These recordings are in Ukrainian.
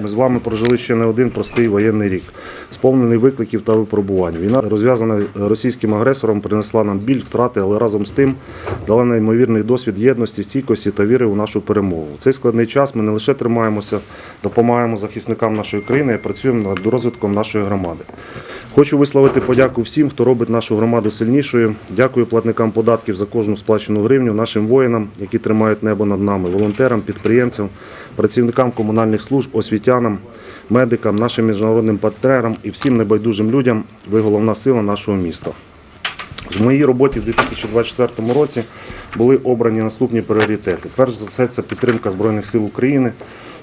Ми з вами прожили ще не один простий воєнний рік, сповнений викликів та випробувань. Війна, розв'язана російським агресором, принесла нам біль, втрати, але разом з тим дала неймовірний досвід єдності, стійкості та віри у нашу перемогу. У цей складний час ми не лише тримаємося, допомагаємо захисникам нашої країни, а працюємо над розвитком нашої громади. Хочу висловити подяку всім, хто робить нашу громаду сильнішою. Дякую платникам податків за кожну сплачену гривню, нашим воїнам, які тримають небо над нами, волонтерам, підприємцям, працівникам комунальних служб, освітянам, медикам, нашим міжнародним партнерам і всім небайдужим людям. Ви головна сила нашого міста. В моїй роботі в 2024 році були обрані наступні пріоритети. Перш за все, це підтримка Збройних сил України,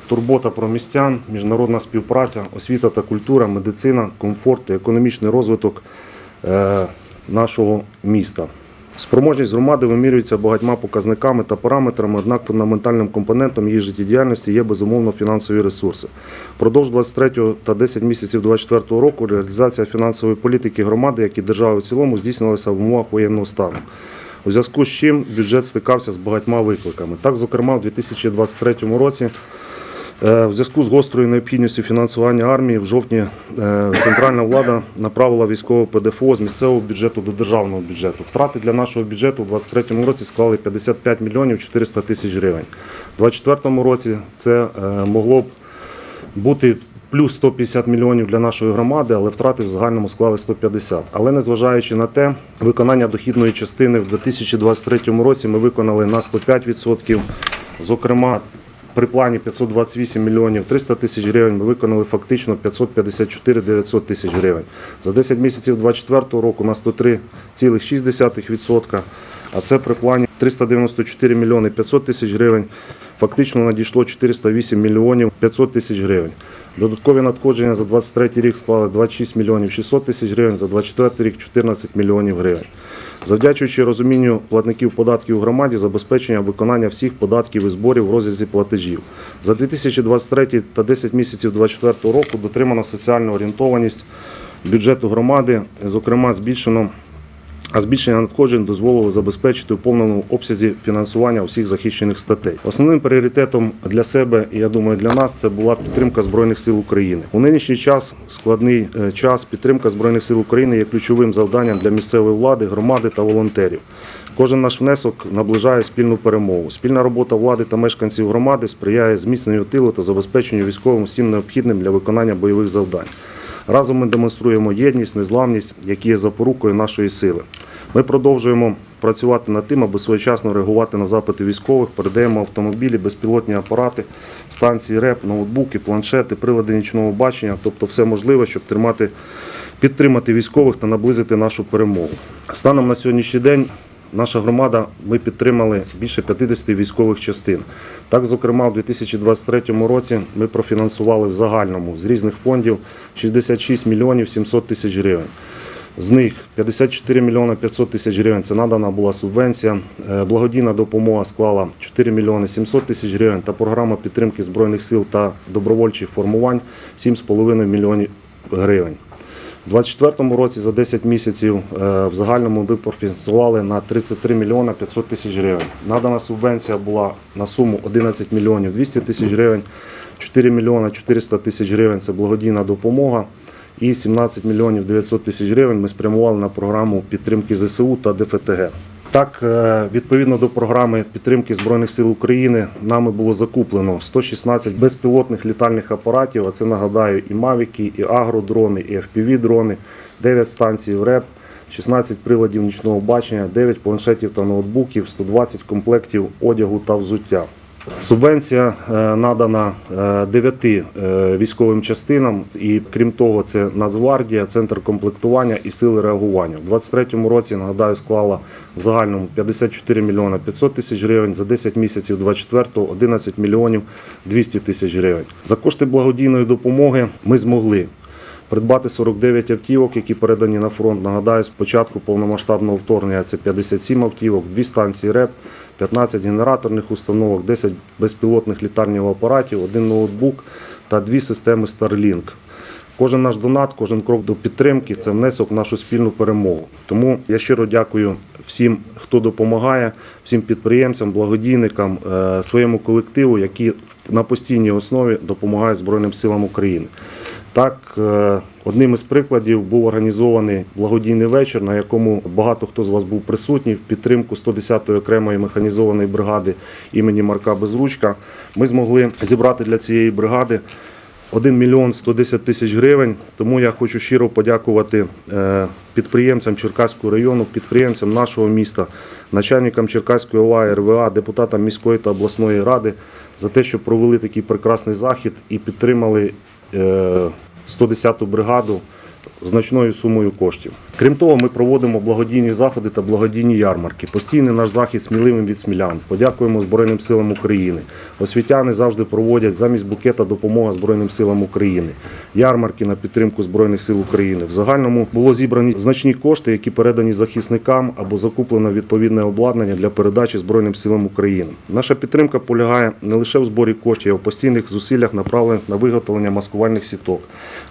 турбота про містян, міжнародна співпраця, освіта та культура, медицина, комфорт та економічний розвиток е, нашого міста. Спроможність громади вимірюється багатьма показниками та параметрами, однак фундаментальним компонентом її життєдіяльності є безумовно фінансові ресурси. Продовж 23 та 10 місяців 24 року реалізація фінансової політики громади, як і держави в цілому, здійснилася в умовах воєнного стану. У зв'язку з чим бюджет стикався з багатьма викликами. Так, зокрема, в 2023 році В зв'язку з гострою необхідністю фінансування армії в жовтні е, центральна влада направила військове ПДФО з місцевого бюджету до державного бюджету. Втрати для нашого бюджету у 2023 році склали 55 мільйонів 400 тисяч гривень. У 2024 році це е, могло б бути плюс 150 мільйонів для нашої громади, але втрати в загальному склали 150. Але незважаючи на те, виконання дохідної частини в 2023 році ми виконали на 105%. Зокрема, при плані 528 мільйонів 300 тисяч гривень ми виконали фактично 554 900 тисяч гривень. За 10 місяців 2024 року на 103,6%, а це при плані 394 мільйони 500 тисяч гривень. Фактично надійшло 408 мільйонів 500 тисяч гривень. Додаткові надходження за 2023 рік склали 26 мільйонів 600 тисяч гривень, за 2024 рік 14 мільйонів гривень. Завдячуючи розумінню платників податків у громаді, забезпечення виконання всіх податків і зборів в розрізі платежів. За 2023 та 10 місяців 2024 року дотримано соціальну орієнтованість бюджету громади, зокрема збільшено а збільшення надходжень дозволило забезпечити у повному обсязі фінансування усіх захищених статей. Основним пріоритетом для себе і я думаю для нас це була підтримка збройних сил України. У нинішній час складний е, час. Підтримка збройних сил України є ключовим завданням для місцевої влади, громади та волонтерів. Кожен наш внесок наближає спільну перемогу. Спільна робота влади та мешканців громади сприяє зміцненню тилу та забезпеченню військовим всім необхідним для виконання бойових завдань. Разом ми демонструємо єдність, незламність, які є запорукою нашої сили. Ми продовжуємо працювати над тим, аби своєчасно реагувати на запити військових, передаємо автомобілі, безпілотні апарати, станції РЕП, ноутбуки, планшети, прилади нічного бачення, тобто все можливе, щоб тримати, підтримати військових та наблизити нашу перемогу. Станом на сьогоднішній день Наша громада ми підтримали більше 50 військових частин. Так, зокрема, у 2023 році ми профінансували в загальному з різних фондів 66 мільйонів 700 тисяч гривень. З них 54 мільйони 500 тисяч гривень це надана була субвенція. Е, Благодійна допомога склала 4 мільйони 700 тисяч гривень та програма підтримки збройних сил та добровольчих формувань 7,5 мільйонів гривень. У 2024 році за 10 місяців е, в загальному ми профінансували на 33 мільйони 500 тисяч гривень. Надана субвенція була на суму 11 мільйонів 200 тисяч гривень, 4 мільйони 400 тисяч гривень це благодійна допомога. І 17 мільйонів 900 тисяч гривень ми спрямували на програму підтримки ЗСУ та ДФТГ. Так, е, відповідно до програми підтримки Збройних сил України, нами було закуплено 116 безпілотних літальних апаратів. А це нагадаю і мавіки, і агродрони, і FPV-дрони, 9 станцій РЕП, 16 приладів нічного бачення, 9 планшетів та ноутбуків, 120 комплектів одягу та взуття. Субвенція е, надана 9 військовим частинам, і крім того, це Нацгвардія, центр комплектування і сили реагування. У 2023 році нагадаю склала в загальному 54 мільйони 500 тисяч гривень. За 10 місяців 24-го 11 мільйонів 200 тисяч гривень. За кошти благодійної допомоги ми змогли. Придбати 49 автівок, які передані на фронт. Нагадаю, з початку повномасштабного вторгнення це 57 автівок, 2 станції РЕП, 15 генераторних установок, 10 безпілотних літальних апаратів, один ноутбук та дві системи Starlink. Кожен наш донат, кожен крок до підтримки це внесок в нашу спільну перемогу. Тому я щиро дякую всім, хто допомагає, всім підприємцям, благодійникам, е, своєму колективу, які на постійній основі допомагають Збройним силам України. Так, е, одним із прикладів був організований благодійний вечір, на якому багато хто з вас був присутній в підтримку 110-ї окремої механізованої бригади імені Марка Безручка. Ми змогли зібрати для цієї бригади 1 мільйон 110 тисяч гривень. Тому я хочу щиро подякувати е, підприємцям Черкаського району, підприємцям нашого міста, начальникам Черкаської ОВА, РВА, депутатам міської та обласної ради за те, що провели такий прекрасний захід і підтримали е, 110-ту бригаду значною сумою коштів. Крім того, ми проводимо благодійні заходи та благодійні ярмарки. Постійний наш захід сміливим від смілян. Подякуємо Збройним силам України. Освітяни завжди проводять замість букета допомога Збройним силам України. Ярмарки на підтримку Збройних сил України. В загальному було зібрані значні кошти, які передані захисникам або закуплено відповідне обладнання для передачі Збройним силам України. Наша підтримка полягає не лише в зборі коштів, а в постійних зусиллях, направлених на виготовлення маскувальних сіток,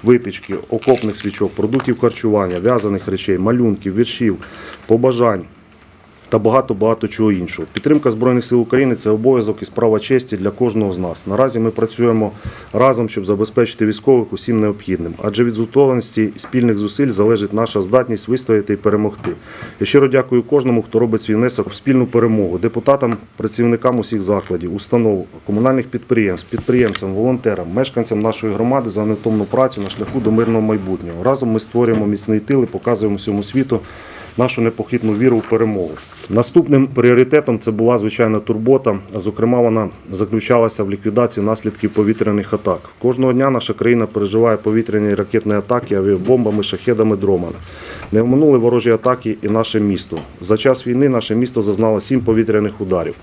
випічки, окопних свічок, продуктів харчування, в'язаних речей, малюнків, віршів, побажань та багато-багато чого іншого. Підтримка Збройних сил України це обов'язок і справа честі для кожного з нас. Наразі ми працюємо разом, щоб забезпечити військових усім необхідним, адже від згуртованості і спільних зусиль залежить наша здатність вистояти і перемогти. Я щиро дякую кожному, хто робить свій внесок в спільну перемогу, депутатам, працівникам усіх закладів, установ, комунальних підприємств, підприємцям, волонтерам, мешканцям нашої громади за невтомну працю на шляху до мирного майбутнього. Разом ми створюємо міцний тил і показуємо всьому світу нашу непохитну віру в перемогу. Наступним пріоритетом це була звичайно турбота. Зокрема, вона заключалася в ліквідації наслідків повітряних атак. Кожного дня наша країна переживає повітряні ракетні атаки авіабомбами, шахедами, дромами. Не вминули ворожі атаки і наше місто. За час війни наше місто зазнало сім повітряних ударів.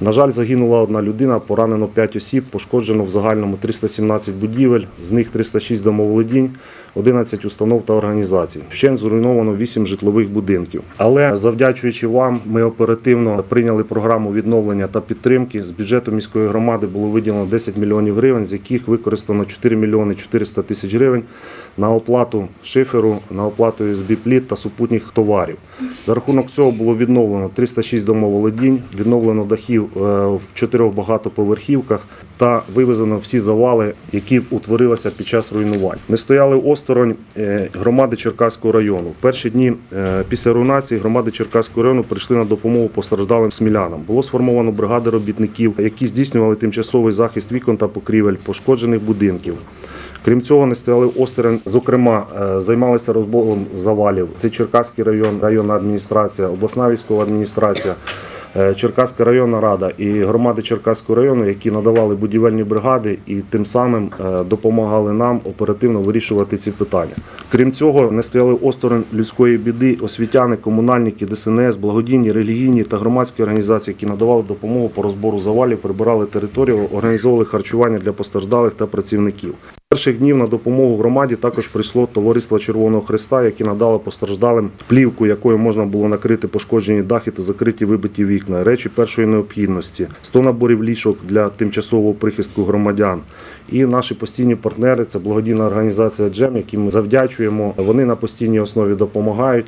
На жаль, загинула одна людина, поранено 5 осіб, пошкоджено в загальному 317 будівель, з них 306 домоволодінь, 11 установ та організацій. Вщент зруйновано 8 житлових будинків. Але завдячуючи вам, ми оперативно прийняли програму відновлення та підтримки. З бюджету міської громади було виділено 10 мільйонів гривень, з яких використано 4 мільйони 400 тисяч гривень на оплату шиферу, на оплату usb пліт та супутніх товарів. За рахунок цього було відновлено 306 домоволодінь, відновлено дахів е, в чотирьох багатоповерхівках та вивезено всі завали, які утворилися під час руйнувань. Ми стояли осторонь е, громади Черкаського району. В перші дні е, після руйнації громади Черкаського району прийшли на допомогу постраждалим смілянам. Було сформовано бригади робітників, які здійснювали тимчасовий захист вікон та покрівель пошкоджених будинків. Крім цього, вони стояли осторонь, зокрема, е, займалися розбором завалів. Це Черкаський район, районна адміністрація, обласна військова адміністрація, е, Черкаська районна рада і громади Черкаського району, які надавали будівельні бригади і тим самим е, допомагали нам оперативно вирішувати ці питання. Крім цього, не стояли осторонь людської біди освітяни, комунальники, ДСНС, благодійні, релігійні та громадські організації, які надавали допомогу по розбору завалів, прибирали територію, організовували харчування для постраждалих та працівників. Перших днів на допомогу громаді також прийшло товариство Червоного Христа, яке надало постраждалим плівку, якою можна було накрити пошкоджені дахи та закриті вибиті вікна, речі першої необхідності, 100 наборів ліжок для тимчасового прихистку громадян. І наші постійні партнери це благодійна організація Джем, яким ми завдячуємо. Вони на постійній основі допомагають.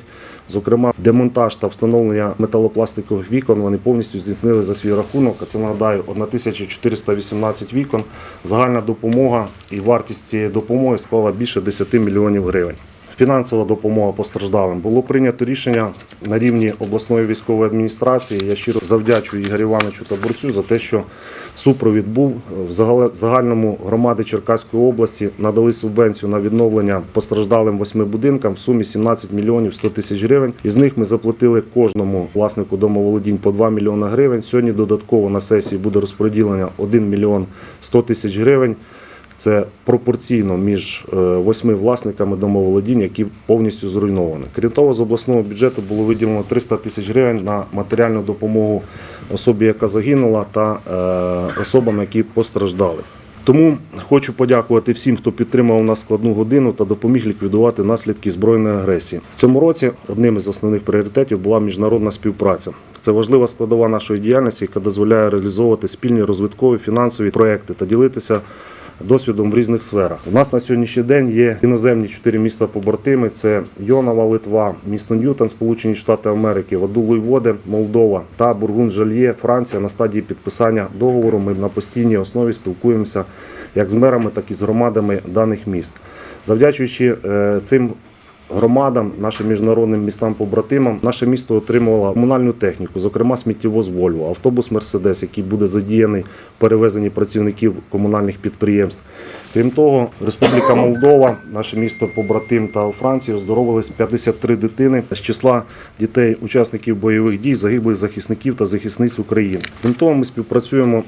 Зокрема, демонтаж та встановлення металопластикових вікон вони повністю здійснили за свій рахунок. А Це нагадаю 1418 вікон. Загальна допомога і вартість цієї допомоги склала більше 10 мільйонів гривень. Фінансова допомога постраждалим було прийнято рішення на рівні обласної військової адміністрації. Я щиро завдячую Ігорю Івановичу та борцю за те, що супровід був в загальному громади Черкаської області. Надали субвенцію на відновлення постраждалим восьми будинкам в сумі 17 мільйонів 100 тисяч гривень. Із них ми заплатили кожному власнику домоволодінь по 2 мільйони гривень. Сьогодні додатково на сесії буде розподілення 1 мільйон 100 тисяч гривень. Це пропорційно між е, восьми власниками домоволодінь, які повністю зруйновані. Крім того, з обласного бюджету було виділено 300 тисяч гривень на матеріальну допомогу особі, яка загинула, та е, особам, які постраждали. Тому хочу подякувати всім, хто підтримав нас складну годину та допоміг ліквідувати наслідки збройної агресії. В цьому році одним із основних пріоритетів була міжнародна співпраця. Це важлива складова нашої діяльності, яка дозволяє реалізовувати спільні розвиткові фінансові проекти та ділитися досвідом в різних сферах. У нас на сьогоднішній день є іноземні чотири міста побратими: це Йонова, Литва, місто Ньютон, Сполучені Штати Америки, Вадулуй Води, Молдова та Бургун Жальє, Франція на стадії підписання договору. Ми на постійній основі спілкуємося як з мерами, так і з громадами даних міст. Завдячуючи е, цим громадам, нашим міжнародним містам-побратимам, наше місто отримувало комунальну техніку, зокрема сміттєвоз Вольво, автобус Мерседес, який буде задіяний в перевезенні працівників комунальних підприємств. Крім того, Республіка Молдова, наше місто побратим та у Франції оздоровились 53 дитини з числа дітей, учасників бойових дій, загиблих захисників та захисниць України. Крім того, ми співпрацюємо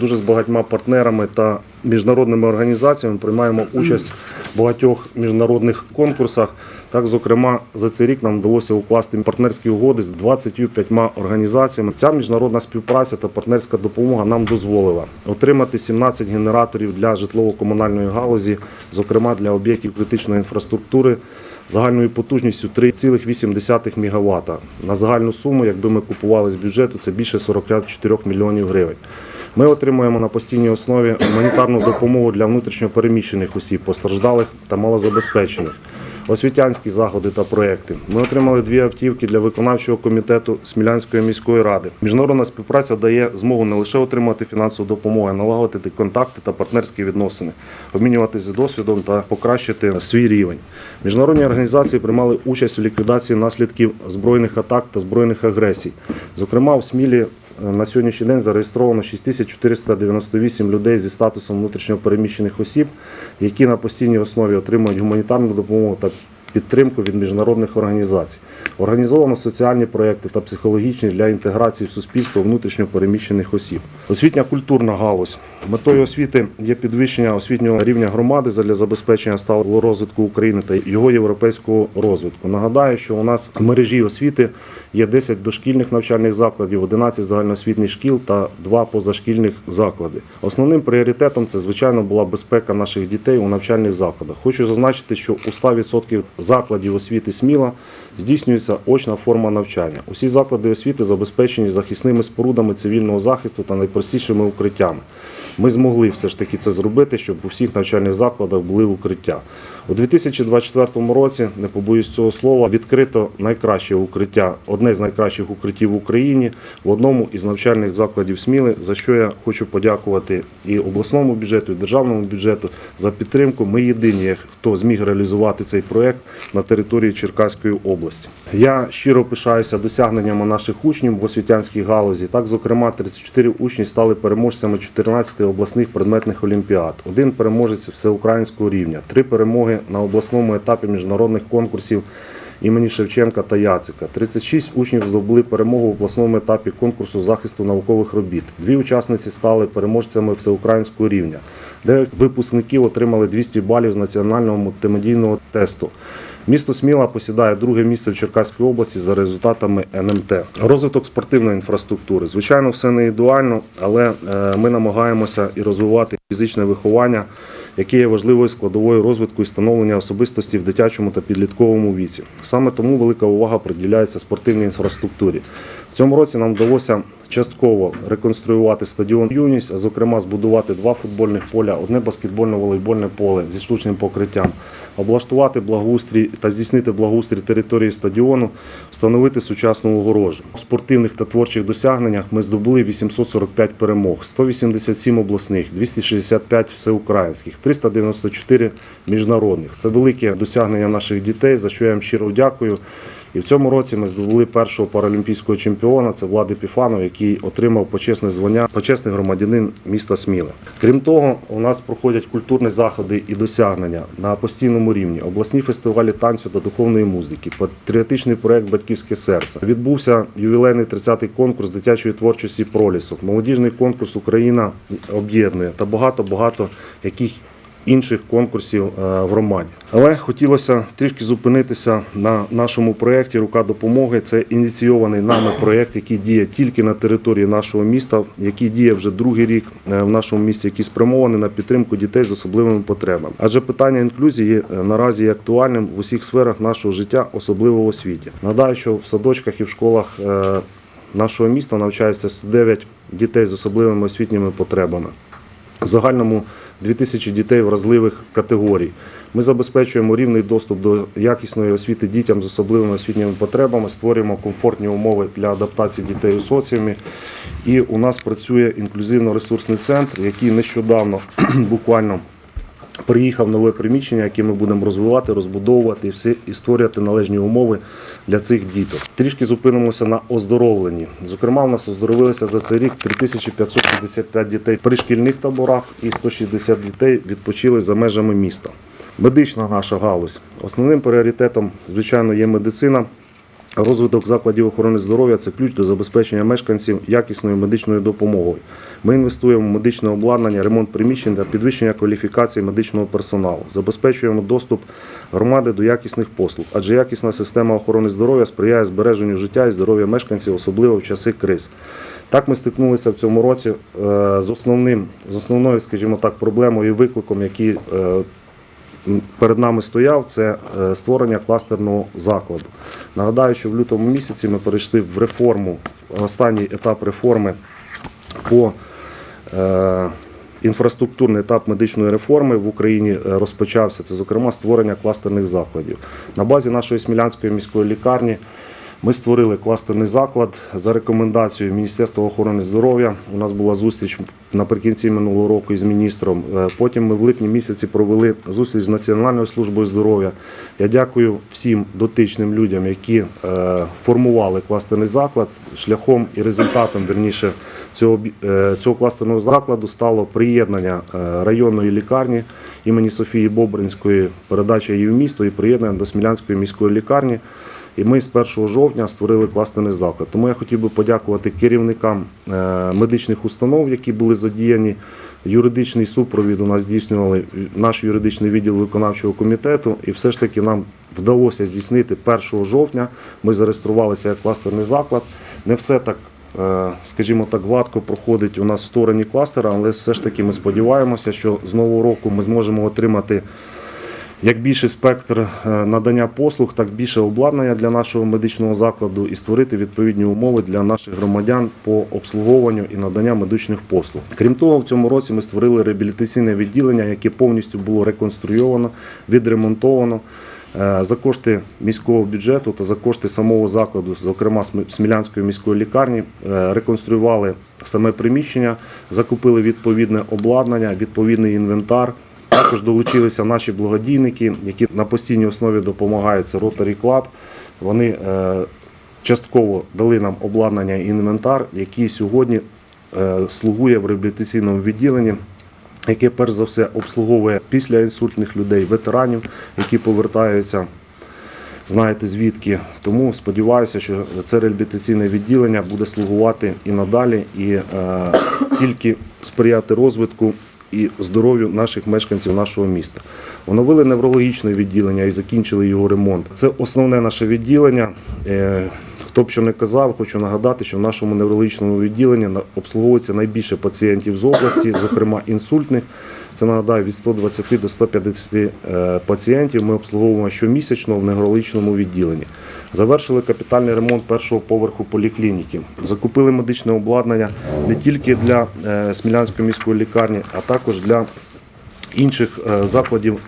дуже з багатьма партнерами та міжнародними організаціями, приймаємо участь в багатьох міжнародних конкурсах. Так, зокрема, за цей рік нам вдалося укласти партнерські угоди з 25 організаціями. Ця міжнародна співпраця та партнерська допомога нам дозволила отримати 17 генераторів для житлово-комунальної галузі, зокрема для об'єктів критичної інфраструктури. Загальною потужністю 3,8 МВт. На загальну суму, якби ми купували з бюджету, це більше 44 мільйонів гривень. Ми отримуємо на постійній основі гуманітарну допомогу для внутрішньопереміщених осіб, постраждалих та малозабезпечених освітянські заходи та проекти. Ми отримали дві автівки для виконавчого комітету Смілянської міської ради. Міжнародна співпраця дає змогу не лише отримати фінансову допомогу, а налагодити контакти та партнерські відносини, обмінюватися досвідом та покращити свій рівень. Міжнародні організації приймали участь у ліквідації наслідків збройних атак та збройних агресій. Зокрема, у Смілі на сьогоднішній день зареєстровано 6498 людей зі статусом внутрішньопереміщених осіб, які на постійній основі отримують гуманітарну допомогу та підтримку від міжнародних організацій. Організовано соціальні проекти та психологічні для інтеграції в суспільство внутрішньопереміщених осіб. Освітня культурна галузь. Метою освіти є підвищення освітнього рівня громади для забезпечення сталого розвитку України та його європейського розвитку. Нагадаю, що у нас в мережі освіти є 10 дошкільних навчальних закладів, 11 загальноосвітніх шкіл та 2 позашкільних заклади. Основним пріоритетом це, звичайно, була безпека наших дітей у навчальних закладах. Хочу зазначити, що у 100% закладів освіти Сміла здійснюється очна форма навчання. Усі заклади освіти забезпечені захисними спорудами цивільного захисту та найпростішими укриттями. Ми змогли все ж таки це зробити, щоб у всіх навчальних закладах були укриття. У 2024 році, не побоюсь цього слова, відкрито найкраще укриття, одне з найкращих укриттів в Україні в одному із навчальних закладів Сміли, за що я хочу подякувати і обласному бюджету, і державному бюджету за підтримку. Ми єдині, хто зміг реалізувати цей проект на території Черкаської області. Я щиро пишаюся досягненнями наших учнів в освітянській галузі. Так, зокрема, 34 учні стали переможцями 14 обласних предметних олімпіад. Один переможець всеукраїнського рівня, три перемоги на обласному етапі міжнародних конкурсів імені Шевченка та Яцика. 36 учнів здобули перемогу в обласному етапі конкурсу захисту наукових робіт. Дві учасниці стали переможцями всеукраїнського рівня. Дев'ять випускників отримали 200 балів з національного мультимедійного тесту. Місто Сміла посідає друге місце в Черкаській області за результатами НМТ. Розвиток спортивної інфраструктури. Звичайно, все не ідеально, але е, ми намагаємося і розвивати фізичне виховання, яке є важливою складовою розвитку і становлення особистості в дитячому та підлітковому віці. Саме тому велика увага приділяється спортивній інфраструктурі. В цьому році нам вдалося частково реконструювати стадіон Юність, а зокрема збудувати два футбольних поля, одне баскетбольно-волейбольне поле зі штучним покриттям, облаштувати благоустрій та здійснити благоустрій території стадіону, встановити сучасну огорожу. У спортивних та творчих досягненнях ми здобули 845 перемог, 187 обласних, 265 всеукраїнських, 394 міжнародних. Це велике досягнення наших дітей, за що я їм щиро дякую. І в цьому році ми здобули першого паралімпійського чемпіона. Це Влад Епіфанов, який отримав почесне звання почесний громадянин міста Сміле. Крім того, у нас проходять культурні заходи і досягнення на постійному рівні, обласні фестивалі танцю та духовної музики, патріотичний проект Батьківське серце. Відбувся ювілейний 30-й конкурс дитячої творчості пролісок, молодіжний конкурс Україна об'єднує та багато багато яких інших конкурсів е, в громаді. Але хотілося трішки зупинитися на нашому проєкті Рука допомоги. Це ініційований нами проєкт, який діє тільки на території нашого міста, який діє вже другий рік е, в нашому місті, який спрямований на підтримку дітей з особливими потребами. Адже питання інклюзії е, наразі є актуальним в усіх сферах нашого життя, особливо в освіті. Нагадаю, що в садочках і в школах нашого міста навчається 109 дітей з особливими освітніми потребами. В загальному 2000 дітей вразливих категорій. Ми забезпечуємо рівний доступ до якісної освіти дітям з особливими освітніми потребами, створюємо комфортні умови для адаптації дітей у соціумі. І у нас працює інклюзивно-ресурсний центр, який нещодавно буквально приїхав нове приміщення, яке ми будемо розвивати, розбудовувати і створювати належні умови для цих діток. Трішки зупинимося на оздоровленні. Зокрема, у нас оздоровилися за цей рік 3555 дітей при шкільних таборах і 160 дітей відпочили за межами міста. Медична наша галузь. Основним пріоритетом, звичайно, є медицина. Розвиток закладів охорони здоров'я це ключ до забезпечення мешканців якісною медичною допомогою. Ми інвестуємо в медичне обладнання, ремонт приміщень та підвищення кваліфікації медичного персоналу. Забезпечуємо доступ громади до якісних послуг, адже якісна система охорони здоров'я сприяє збереженню життя і здоров'я мешканців, особливо в часи криз. Так ми стикнулися в цьому році е, з основним, з основною, скажімо так, проблемою і викликом, е, перед нами стояв, це е, створення кластерного закладу. Нагадаю, що в лютому місяці ми перейшли в реформу, останній етап реформи по е, інфраструктурний етап медичної реформи в Україні е, розпочався. Це, зокрема, створення кластерних закладів. На базі нашої Смілянської міської лікарні ми створили кластерний заклад за рекомендацією Міністерства охорони здоров'я. У нас була зустріч наприкінці минулого року із міністром. Е, Потім ми в липні місяці провели зустріч з Національною службою здоров'я. Я дякую всім дотичним людям, які е, формували кластерний заклад шляхом і результатом вірніше цього, е, цього кластерного закладу стало приєднання районної лікарні імені Софії Бобринської, передача її в місто і приєднання до Смілянської міської лікарні. І ми з 1 жовтня створили кластерний заклад. Тому я хотів би подякувати керівникам е, медичних установ, які були задіяні. Юридичний супровід у нас здійснювали наш юридичний відділ виконавчого комітету, і все ж таки нам вдалося здійснити 1 жовтня. Ми зареєструвалися як кластерний заклад. Не все так, е, скажімо так, гладко проходить у нас в стороні кластера, але все ж таки ми сподіваємося, що з нового року ми зможемо отримати як більший спектр е, надання послуг, так більше обладнання для нашого медичного закладу і створити відповідні умови для наших громадян по обслуговуванню і надання медичних послуг. Крім того, в цьому році ми створили реабілітаційне відділення, яке повністю було реконструйовано, відремонтовано. Е, За кошти міського бюджету та за кошти самого закладу, зокрема См- Смілянської міської лікарні, е, реконструювали саме приміщення, закупили відповідне обладнання, відповідний інвентар. Також долучилися наші благодійники, які на постійній основі допомагають. Це Rotary Club. Вони е, частково дали нам обладнання і інвентар, який сьогодні е, слугує в реабілітаційному відділенні, яке перш за все обслуговує після інсультних людей, ветеранів, які повертаються. Знаєте звідки. Тому сподіваюся, що це реабілітаційне відділення буде слугувати і надалі, і е, тільки сприяти розвитку і здоров'ю наших мешканців нашого міста. Оновили неврологічне відділення і закінчили його ремонт. Це основне наше відділення. Е, Хто б що не казав, хочу нагадати, що в нашому неврологічному відділенні обслуговується найбільше пацієнтів з області, зокрема інсультних. Це нагадаю від 120 до 150 е, пацієнтів. Ми обслуговуємо щомісячно в неврологічному відділенні. Завершили капітальний ремонт першого поверху поліклініки. Закупили медичне обладнання не тільки для е, Смілянської міської лікарні, а також для інших е, закладів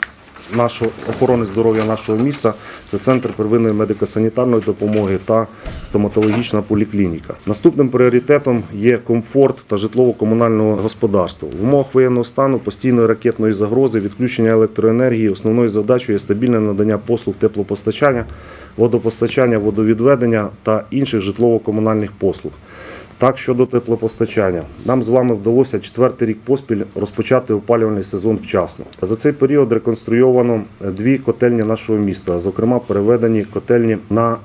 нашої охорони здоров'я нашого міста. Це центр первинної медико-санітарної допомоги та стоматологічна поліклініка. Наступним пріоритетом є комфорт та житлово-комунального господарства. В умовах воєнного стану, постійної ракетної загрози, відключення електроенергії, основною задачею є стабільне надання послуг теплопостачання, водопостачання, водовідведення та інших житлово-комунальних послуг. Так, щодо теплопостачання, нам з вами вдалося четвертий рік поспіль розпочати опалювальний сезон вчасно. За цей період реконструйовано е, дві котельні нашого міста, зокрема переведені котельні на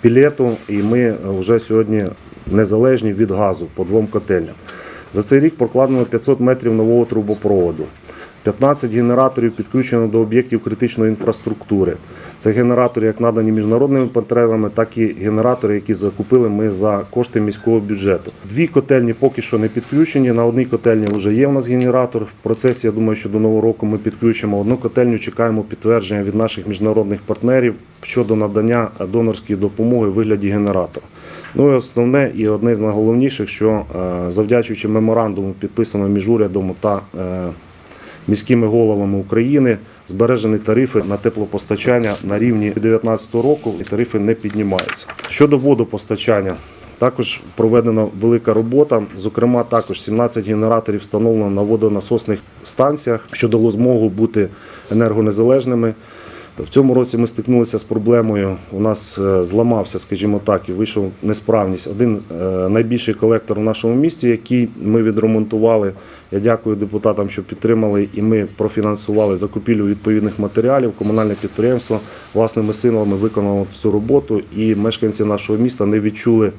пілету, і ми вже сьогодні незалежні від газу по двом котельням. За цей рік прокладено 500 метрів нового трубопроводу. 15 генераторів підключено до об'єктів критичної інфраструктури. Це генератори, як надані міжнародними партнерами, так і генератори, які закупили ми за кошти міського бюджету. Дві котельні поки що не підключені. На одній котельні вже є у нас генератор. В процесі, я думаю, що до нового року ми підключимо одну котельню. Чекаємо підтвердження від наших міжнародних партнерів щодо надання донорської допомоги в вигляді генератора. Ну і основне і одне з найголовніших, що е, завдячуючи меморандуму, підписаному між урядом та е, міськими головами України, збережені тарифи на теплопостачання на рівні 2019 року, і тарифи не піднімаються. Щодо водопостачання. Також проведена велика робота. Зокрема, також 17 генераторів встановлено на водонасосних станціях, що дало змогу бути енергонезалежними. В цьому році ми стикнулися з проблемою. У нас е, зламався, скажімо так, і вийшов несправність. Один е, найбільший колектор в нашому місті, який ми відремонтували. Я дякую депутатам, що підтримали, і ми профінансували закупівлю відповідних матеріалів. Комунальне підприємство власними силами виконало цю роботу, і мешканці нашого міста не відчули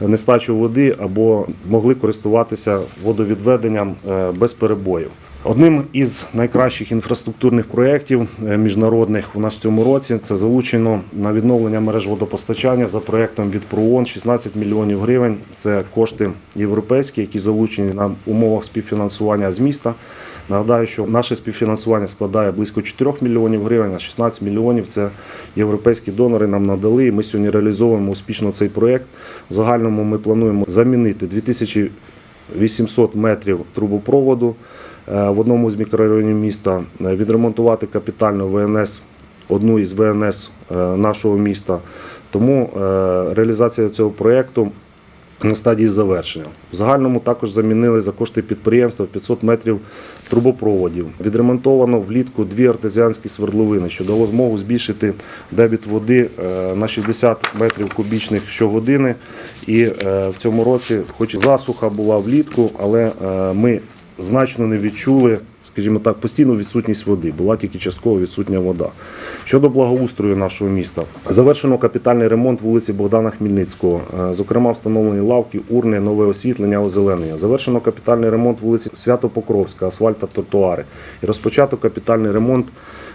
нестачу води або могли користуватися водовідведенням е, без перебоїв. Одним із найкращих інфраструктурних проєктів е, міжнародних у нас в цьому році це залучено на відновлення мереж водопостачання за проєктом від ПРООН 16 мільйонів гривень. Це кошти європейські, які залучені на умовах співфінансування з міста. Нагадаю, що наше співфінансування складає близько 4 мільйонів гривень, а 16 мільйонів це європейські донори нам надали. І ми сьогодні реалізовуємо успішно цей проєкт. В загальному ми плануємо замінити 2800 метрів трубопроводу в одному з мікрорайонів міста, е, відремонтувати капітально ВНС, одну із ВНС е, нашого міста. Тому е, реалізація цього проєкту на стадії завершення. В загальному також замінили за кошти підприємства 500 метрів трубопроводів. Відремонтовано влітку дві артезіанські свердловини, що дало змогу збільшити дебіт води е, на 60 метрів кубічних щогодини. І е, в цьому році, хоч засуха була влітку, але е, ми значно не відчули, скажімо так, постійну відсутність води. Була тільки частково відсутня вода. Щодо благоустрою нашого міста, завершено капітальний ремонт вулиці Богдана Хмельницького. Е, Зокрема, встановлені лавки, урни, нове освітлення, озеленення. Завершено капітальний ремонт вулиці Свято-Покровська, асфальт та тротуари. І розпочато капітальний ремонт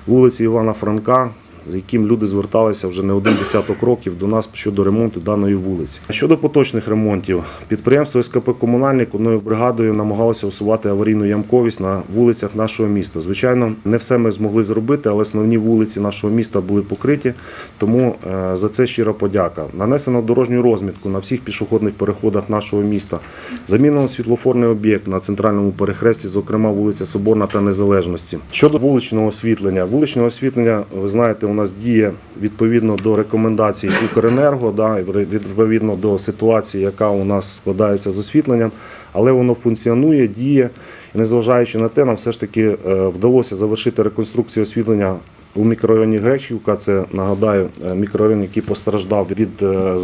вулиці Івана Франка, з яким люди зверталися вже не один десяток років до нас щодо ремонту даної вулиці. Щодо поточних ремонтів, підприємство СКП Комунальник одною бригадою намагалося усувати аварійну ямковість на вулицях нашого міста. Звичайно, не все ми змогли зробити, але основні вулиці нашого міста були покриті. Тому е, за це щира подяка. Нанесено дорожню розмітку на всіх пішохідних переходах нашого міста. Замінено світлофорний об'єкт на центральному перехресті, зокрема вулиця Соборна та Незалежності. Щодо вуличного освітлення, вуличне освітлення, ви знаєте, у нас діє відповідно до рекомендацій Укренерго, да, відповідно до ситуації, яка у нас складається з освітленням, але воно функціонує, діє. І незважаючи на те, нам все ж таки е, вдалося завершити реконструкцію освітлення у мікрорайоні Гречівка. Це нагадаю е, мікрорайон, який постраждав від е,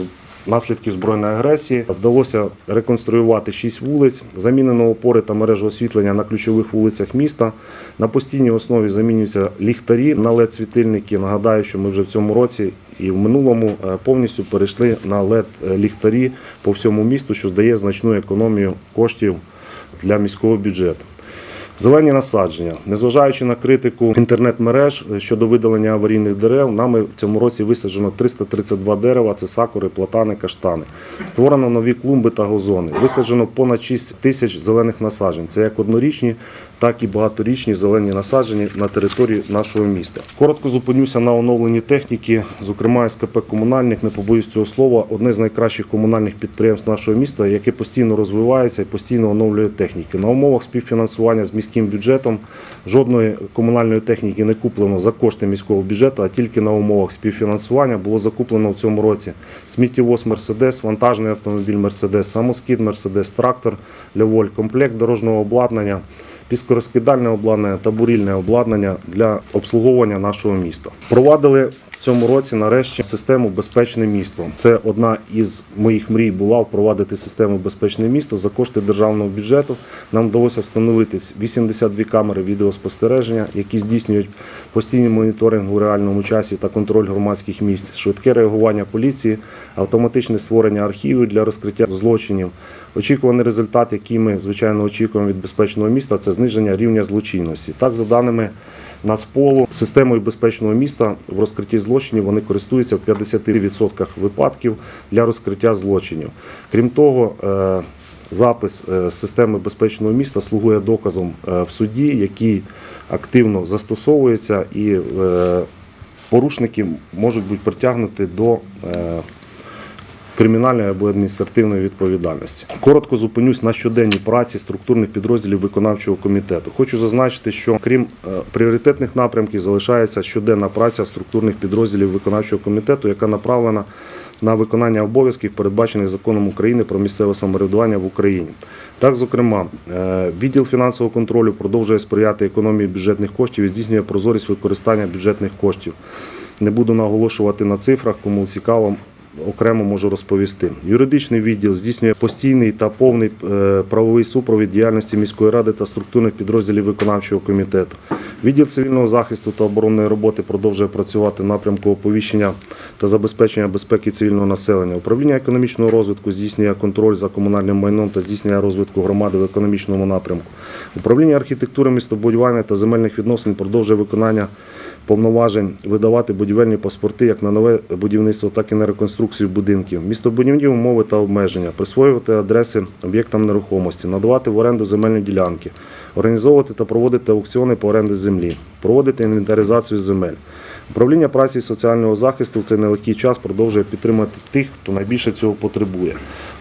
наслідків збройної агресії. Вдалося реконструювати шість вулиць, замінено опори та мережу освітлення на ключових вулицях міста. На постійній основі замінюються ліхтарі на led світильники. Нагадаю, що ми вже в цьому році і в минулому е, повністю перейшли на led ліхтарі по всьому місту, що здає значну економію коштів для міського бюджету. Зелені насадження. Незважаючи на критику інтернет-мереж щодо видалення аварійних дерев, нами в цьому році висаджено 332 дерева, це сакури, платани, каштани. Створено нові клумби та газони. Висаджено понад 6 тисяч зелених насаджень. Це як однорічні, так і багаторічні зелені насадження на території нашого міста. Коротко зупинюся на оновленні техніки, зокрема СКП Комунальник, не побоюсь цього слова, одне з найкращих комунальних підприємств нашого міста, яке постійно розвивається і постійно оновлює техніки. На умовах співфінансування з міським бюджетом жодної комунальної техніки не куплено за кошти міського бюджету, а тільки на умовах співфінансування було закуплено в цьому році сміттєвоз Мерседес, вантажний автомобіль Мерседес, самоскид Мерседес, трактор Льоволь, комплект дорожнього обладнання піскорозкидальне обладнання та бурільне обладнання для обслуговування нашого міста. Провадили цьому році нарешті систему Безпечне місто. Це одна із моїх мрій була впровадити систему Безпечне місто за кошти державного бюджету. Нам вдалося встановити 82 камери відеоспостереження, які здійснюють постійний моніторинг у реальному часі та контроль громадських місць, швидке реагування поліції, автоматичне створення архівів для розкриття злочинів. Очікуваний результат, який ми звичайно очікуємо від безпечного міста, це зниження рівня злочинності. Так, за даними Нацполу, системою безпечного міста в розкритті злочинів вони користуються в 50% випадків для розкриття злочинів. Крім того, е, запис е, системи безпечного міста слугує доказом е, в суді, який активно застосовується, і порушники можуть бути притягнуті до кримінальної або адміністративної відповідальності. Коротко зупинюсь на щоденній праці структурних підрозділів виконавчого комітету. Хочу зазначити, що крім е, пріоритетних напрямків залишається щоденна праця структурних підрозділів виконавчого комітету, яка направлена на виконання обов'язків, передбачених законом України про місцеве самоврядування в Україні. Так, зокрема, е, відділ фінансового контролю продовжує сприяти економії бюджетних коштів і здійснює прозорість використання бюджетних коштів. Не буду наголошувати на цифрах, кому цікаво, окремо можу розповісти. Юридичний відділ здійснює постійний та повний е, правовий супровід діяльності міської ради та структурних підрозділів виконавчого комітету. Відділ цивільного захисту та оборонної роботи продовжує працювати в напрямку оповіщення та забезпечення безпеки цивільного населення. Управління економічного розвитку здійснює контроль за комунальним майном та здійснює розвитку громади в економічному напрямку. Управління архітектури, містобудування та земельних відносин продовжує виконання повноважень видавати будівельні паспорти як на нове будівництво, так і на реконструкцію будинків, містобудівні умови та обмеження, присвоювати адреси об'єктам нерухомості, надавати в оренду земельні ділянки, організовувати та проводити аукціони по оренді землі, проводити інвентаризацію земель. Управління праці і соціального захисту в цей нелегкий час продовжує підтримати тих, хто найбільше цього потребує.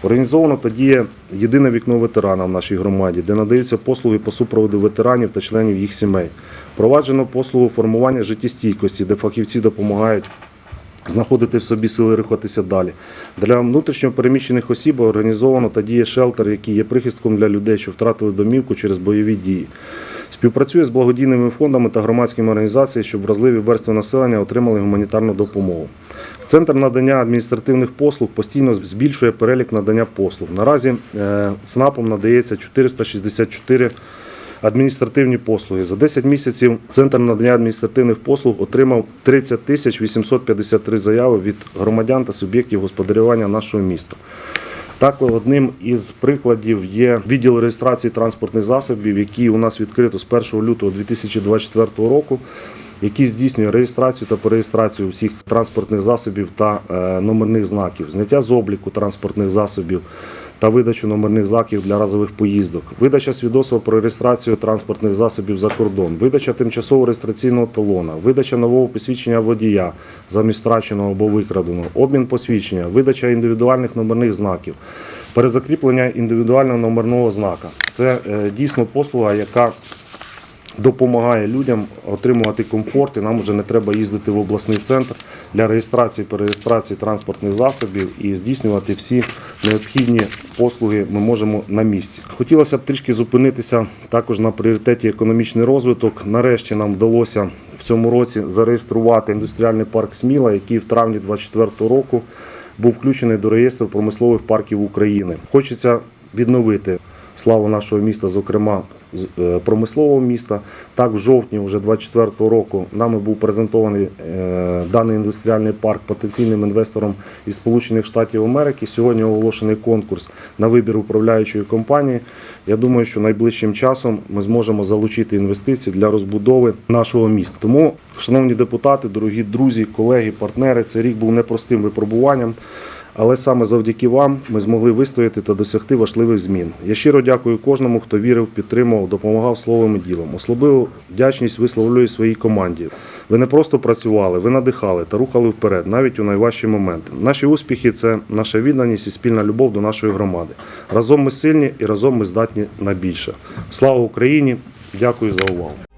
Організовано та діє єдине вікно ветерана в нашій громаді, де надаються послуги по супроводу ветеранів та членів їх сімей. Впроваджено послугу формування життєстійкості, де фахівці допомагають знаходити в собі сили рухатися далі. Для внутрішньо переміщених осіб організовано та діє шелтер, який є прихистком для людей, що втратили домівку через бойові дії. Співпрацює з благодійними фондами та громадськими організаціями, щоб вразливі верстви населення отримали гуманітарну допомогу. Центр надання адміністративних послуг постійно збільшує перелік надання послуг. Наразі е, ЦНАПом надається 464 адміністративні послуги. За 10 місяців Центр надання адміністративних послуг отримав 30 тисяч 853 заяви від громадян та суб'єктів господарювання нашого міста. Так, одним із прикладів є відділ реєстрації транспортних засобів, який у нас відкрито з 1 лютого 2024 року, який здійснює реєстрацію та перереєстрацію всіх транспортних засобів та е, номерних знаків, зняття з обліку транспортних засобів та видачу номерних знаків для разових поїздок, видача свідоцтва про реєстрацію транспортних засобів за кордон, видача тимчасового реєстраційного талона, видача нового посвідчення водія замість втраченого або викраденого, обмін посвідчення, видача індивідуальних номерних знаків, перезакріплення індивідуального номерного знака. Це е, дійсно послуга, яка допомагає людям отримувати комфорт, і нам вже не треба їздити в обласний центр для реєстрації, перереєстрації транспортних засобів і здійснювати всі необхідні послуги ми можемо на місці. Хотілося б трішки зупинитися також на пріоритеті економічний розвиток. Нарешті нам вдалося в цьому році зареєструвати індустріальний парк Сміла, який в травні 2024 року був включений до реєстру промислових парків України. Хочеться відновити славу нашого міста, зокрема промислового міста. Так, в жовтні вже 24-го року нами був презентований е, даний індустріальний парк потенційним інвестором із Сполучених Штатів Америки. Сьогодні оголошений конкурс на вибір управляючої компанії. Я думаю, що найближчим часом ми зможемо залучити інвестиції для розбудови нашого міста. Тому, шановні депутати, дорогі друзі, колеги, партнери, цей рік був непростим випробуванням. Але саме завдяки вам ми змогли вистояти та досягти важливих змін. Я щиро дякую кожному, хто вірив, підтримував, допомагав словом і ділом. Особливу вдячність висловлюю своїй команді. Ви не просто працювали, ви надихали та рухали вперед, навіть у найважчі моменти. Наші успіхи це наша відданість і спільна любов до нашої громади. Разом ми сильні і разом ми здатні на більше. Слава Україні! Дякую за увагу.